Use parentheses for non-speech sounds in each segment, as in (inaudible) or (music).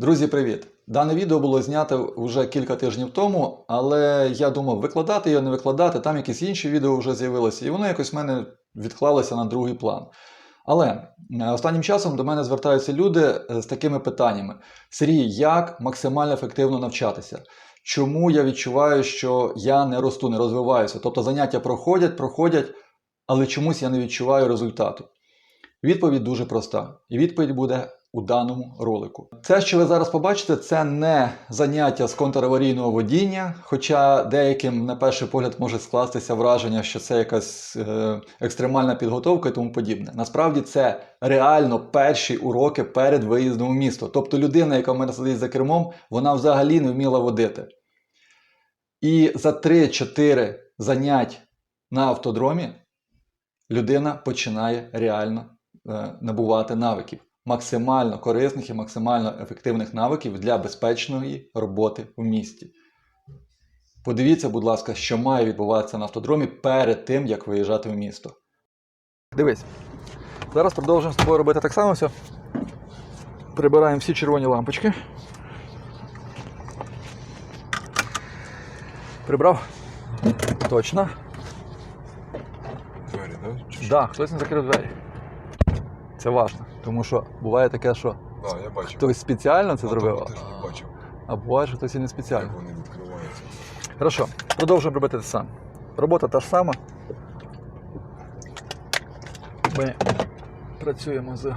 Друзі, привіт! Дане відео було знято вже кілька тижнів тому, але я думав, викладати його, не викладати. Там якісь інші відео вже з'явилися, і воно якось в мене відклалося на другий план. Але е, останнім часом до мене звертаються люди е, з такими питаннями: Сергій, як максимально ефективно навчатися? Чому я відчуваю, що я не росту, не розвиваюся? Тобто заняття проходять, проходять, але чомусь я не відчуваю результату. Відповідь дуже проста, і відповідь буде у даному ролику. Це, що ви зараз побачите, це не заняття з контраварійного водіння, хоча деяким на перший погляд може скластися враження, що це якась е, екстремальна підготовка і тому подібне. Насправді це реально перші уроки перед виїздом у місто. Тобто людина, яка в мене сидить за кермом, вона взагалі не вміла водити. І за 3-4 занять на автодромі людина починає реально е, набувати навиків, максимально корисних і максимально ефективних навиків для безпечної роботи в місті. Подивіться, будь ласка, що має відбуватися на автодромі перед тим, як виїжджати в місто. Дивись, зараз продовжуємо з тобою робити так само все. Прибираємо всі червоні лампочки. Прибрав? Точно. Двері, да? Так, да, хтось не закрив двері. Це важливо, тому що буває таке, що Да, я бачив. хтось спеціально це На зробив, тому тижні бачив, а буває, що хтось і не як спеціально. вони відкриваються. Хорошо, продовжуємо робити те саме. Робота та ж сама. Ми працюємо з.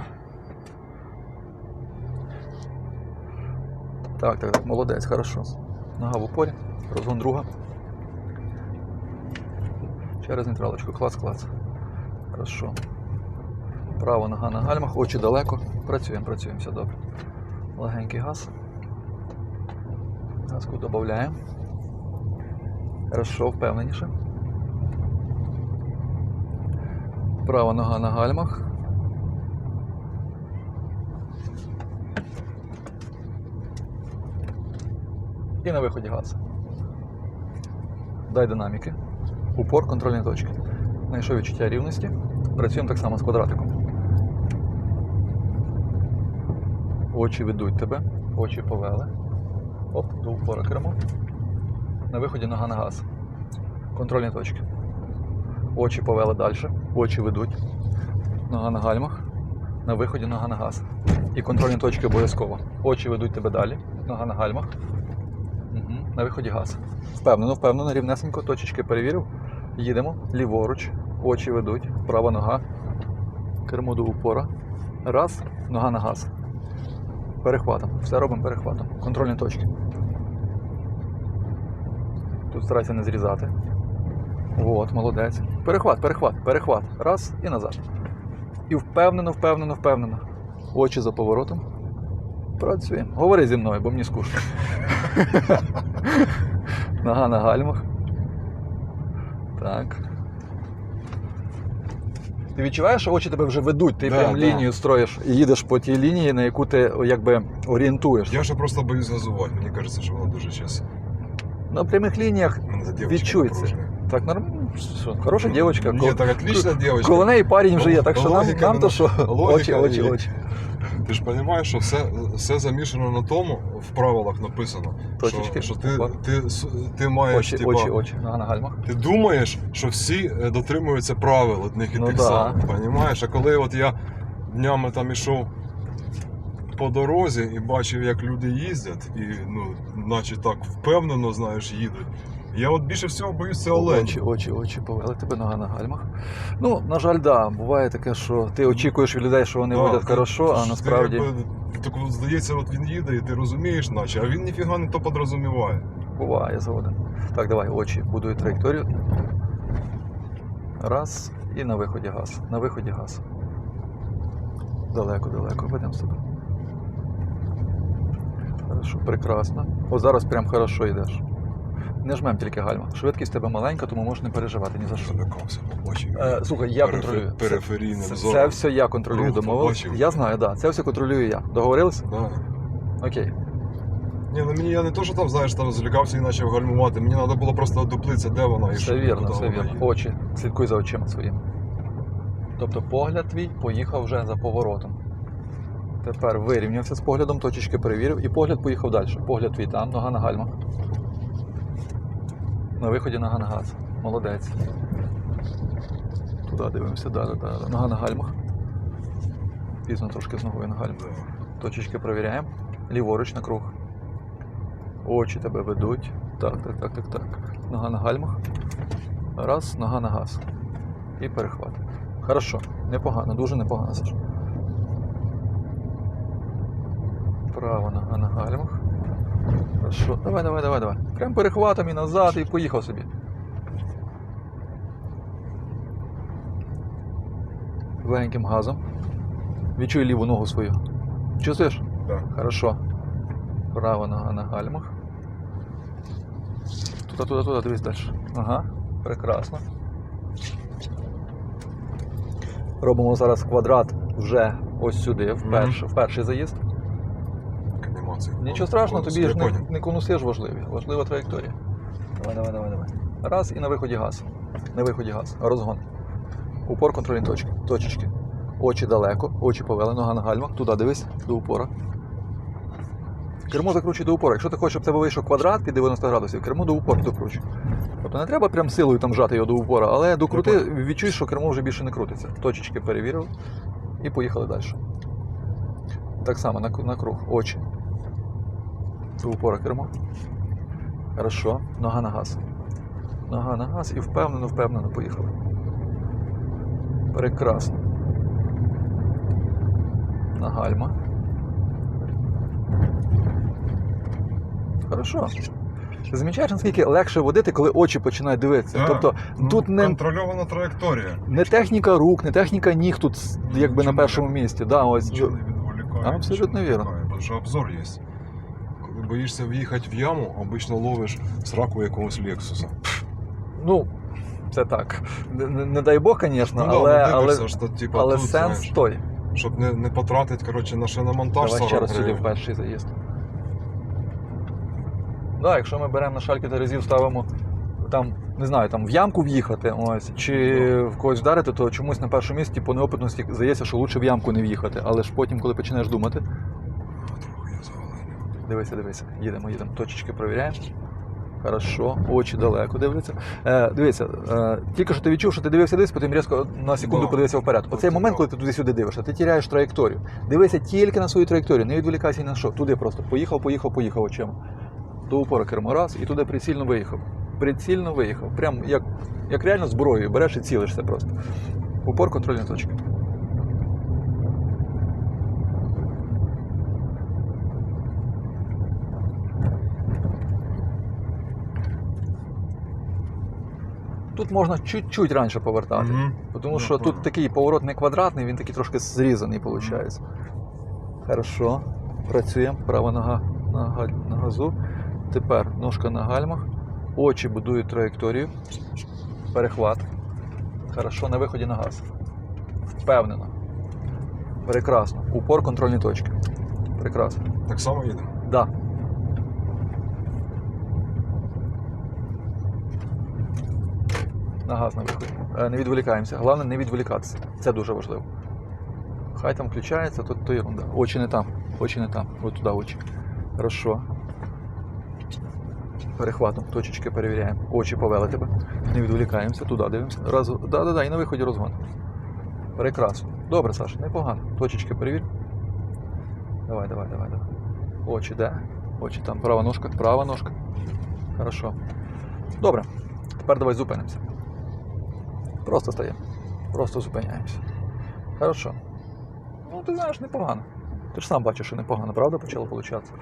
Так, так, так, молодець, хорошо. Нога в упорі, розгон друга. Через нейтралочку, клац, клац. Хорошо. Права нога на гальмах, очі далеко. Працюємо, працюємо, все добре. Легенький газ. Газку додаємо. Хорошо, впевненіше. Права нога на гальмах. І на виході газ. Дай динаміки. Упор контрольні точки. Знайшов відчуття рівності. Працюємо так само з квадратиком. Очі ведуть тебе, очі повели. Оп, до упора кермо. На виході нога на газ. Контрольні точки. Очі повели далі. Очі ведуть. Нога на гальмах. На виході нога на газ. І контрольні точки обов'язково. Очі ведуть тебе далі. Нога на гальмах. Угу. На виході газ. Впевнено, впевнено, рівнесенько. Точечки перевірив. Їдемо. Ліворуч. Очі ведуть. Права нога. Кермо до упора. Раз. Нога на газ. Перехватом. Все робимо перехватом. Контрольні точки. Тут старайся не зрізати. От, молодець. Перехват, перехват, перехват. Раз і назад. І впевнено, впевнено, впевнено. Очі за поворотом. Працюємо. Говори зі мною, бо мені скучно. (laughs) Нога на гальмах. Так. Ти відчуваєш, що очі тебе вже ведуть, ти Да, прям да. лінію строїш і їдеш по тій лінії, на яку ти якби орієнтуєш. Я ще просто боюсь газувати. Мені кажеться, що воно дуже час. На прямих лініях відчується. Так, нормально. Хороша дівчинка. Ні, так отлична дівчинка. Коло неї парень вже є, так що нам, нам то що очі, очі, очі. Ти ж розумієш, що все, все замішано на тому, в правилах написано, Точечки, що, що ти, ти, ти маєш, Очі, типа, очі, очі. На гальмах. ти думаєш, що всі е, дотримуються правил одних і Ну тих да. самих, розумієш? А коли от я днями там ішов по дорозі і бачив, як люди їздять, і ну, наче так впевнено, знаєш, їдуть. Я от більше всього боюсь це олень. Очі, очі, очі повели тебе нога на гальмах. Ну, на жаль, да, буває таке, що ти очікуєш від людей, що вони водять хорошо, а насправді так здається, от він їде, і ти розумієш, наче, а він ніфіга не то подрозуміває. буває згоден. Так, давай, очі, будуй траєкторію. Раз. І на виході газ. На виході газ. Далеко, далеко ведемо себе. Хорошо, прекрасно. О, зараз прям хорошо йдеш. Не жмем тільки гальма. Швидкість тебе маленька, тому можеш не переживати ні за що. Злякався, побачив. Е, слухай, я контролюю. Це- Периферійним Це, зором. все я контролюю, Рух домовились. побачив. Я знаю, так. Да. Це все контролюю я. Договорилися? Да. Окей. Ні, ну мені я не то, що там, знаєш, там злякався і почав гальмувати. Мені треба було просто одуплитися, де вона і Все що, вірно, куди все вона вірно. їде. Очі. Слідкуй за очима своїми. Тобто погляд твій поїхав вже за поворотом. Тепер вирівнявся з поглядом, точечки перевірив і погляд поїхав далі. Погляд твій там, нога на гальмах. На виході на газ. Молодець. Туди дивимося, далі, далі. Нога на гальмах. Пізно трошки з ногою на гальмах. Точечки перевіряємо. Ліворуч на круг. Очі тебе ведуть. Так, так, так, так, так. Нога на гальмах. Раз, нога на газ. І перехват. Хорошо. Непогано, дуже непогано, Саш. Права нога на гальмах. Хорошо. Давай, давай, давай, давай. Прям перехватом і назад, і поїхав собі. Легеньким газом. Відчуй ліву ногу свою. Чувствуєш? Да. Хорошо. Права нога на гальмах. Туди, туди, туди, дивись далі. Ага, прекрасно. Робимо зараз квадрат вже ось сюди, в, Мгм. перший, в перший заїзд. Анімація. Нічого страшного, тобі ж не, не конуси ж важливі. Важлива траєкторія. Давай, давай, давай, давай. Раз і на виході газ. На виході газ. Розгон. Упор контрольні точки. Точечки. Очі далеко, очі повели, нога на гальмах. Туди дивись, до упора. Кермо закручуй до упора. Якщо ти хочеш, щоб в тебе вийшов квадрат під 90 градусів, кермо до упора докручуй. Тобто не треба прям силою там жати його до упора, але докрути, відчуй, що кермо вже більше не крутиться. Точечки перевірив і поїхали далі. Так само на, на круг. Очі. До упора кермо. Хорошо. Нога на газ. Нога на газ і впевнено, впевнено поїхали. Прекрасно. На гальма. Хорошо. Ти замічаєш, наскільки легше водити, коли очі починають дивитися. Да. Тобто Ну, тут не, Контрольована траєкторія. не техніка рук, не техніка ніг тут якби на першому місці. Да, ось. Абсолютно вірно. що обзор є. Боїшся в'їхати в яму, обично ловиш сраку якогось Лексуса. ну, це так. Не, не- дай Бог, звісно, Ну, але, да, ну, але, дивишся, що, типа, але тут, сенс знаєш, той. щоб не, не потратити коротше, на шиномонтаж Давай ще раз сюди в перший заїзд. Да, якщо ми беремо на шальки терезів, ставимо там, не знаю, там в ямку в'їхати, ось, чи Ну. в когось вдарити, то чомусь на першому місці по неопитності здається, що лучше в ямку не в'їхати. Але ж потім, коли починаєш думати. Дивися, дивися, їдемо, їдемо, точечки провіряємо. Хорошо, очі далеко дивляться. Е, дивися, е, тільки що ти відчув, що ти дивився десь, потім різко на секунду подивився вперед. Оцей момент, коли ти туди-сюди дивишся, ти тіряєш траєкторію. Дивися тільки на свою траєкторію, не відволікайся ні на що. Туди просто поїхав, поїхав, поїхав очима. До упора кермо раз і туди прицільно виїхав. Прицільно виїхав. Прям як, як реально зброєю береш і цілишся просто. Упор контрольні точки. Тут можна чуть-чуть раніше повертати. Мгм. Тому Ну, що тут такий поворот не квадратний, він такий трошки зрізаний виходить. Хорошо. Працюємо. Права нога на, на газу. Тепер ножка на гальмах. Очі будують траєкторію. Перехват. Хорошо, на виході на газ. Впевнено. Прекрасно. Упор контрольні точки. Прекрасно. Так само їдемо. Да. На газ на виході. Е, Не відволікаємося. Головне не відволікатися. Це дуже важливо. Хай там включається, то, то ерунда. Очі не там. Очі не там. Ось туди очі. Хорошо. Перехватом. Точечки перевіряємо. Очі повели тебе. Не відволікаємося, туди дивимося. Раз, да, да, да, і на виході розгон. Прекрасно. Добре, Саша, непогано. Точечки перевір. Давай, давай, давай, давай. Очі, де? Очі там. Права ножка, права ножка. Хорошо. Добре. Тепер давай зупинимося. Просто стаємо. Просто зупиняємося. Хорошо. Ну, ти знаєш, непогано. Ти ж сам бачиш, що непогано, правда, почало получатися.